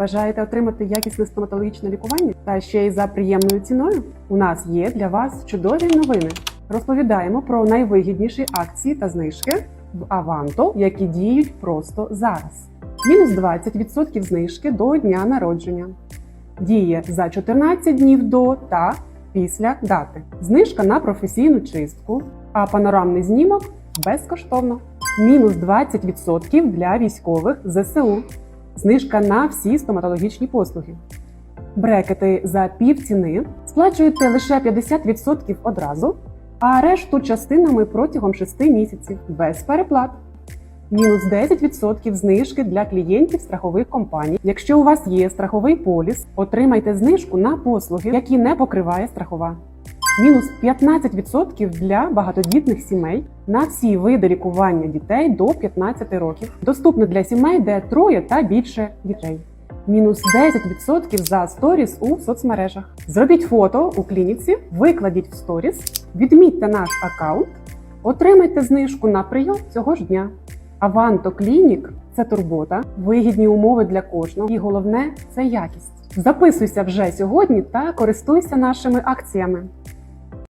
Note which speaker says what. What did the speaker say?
Speaker 1: Бажаєте отримати якісне стоматологічне лікування та ще й за приємною ціною? У нас є для вас чудові новини. Розповідаємо про найвигідніші акції та знижки в Аванто, які діють просто зараз. Мінус 20% знижки до дня народження. Діє за 14 днів до та після дати. Знижка на професійну чистку, а панорамний знімок безкоштовно. Мінус 20% для військових ЗСУ. Знижка на всі стоматологічні послуги. Брекети за півціни сплачуєте лише 50% одразу, а решту частинами протягом 6 місяців без переплат. Мінус 10% знижки для клієнтів страхових компаній. Якщо у вас є страховий поліс, отримайте знижку на послуги, які не покриває страхова. Мінус 15% для багатодітних сімей на всі види лікування дітей до 15 років. Доступно для сімей, де троє та більше дітей. Мінус 10% за сторіс у соцмережах. Зробіть фото у клініці, викладіть в сторіс, відмітьте наш аккаунт, отримайте знижку на прийом цього ж дня. Аванто Клінік це турбота, вигідні умови для кожного, і головне це якість. Записуйся вже сьогодні та користуйся нашими акціями.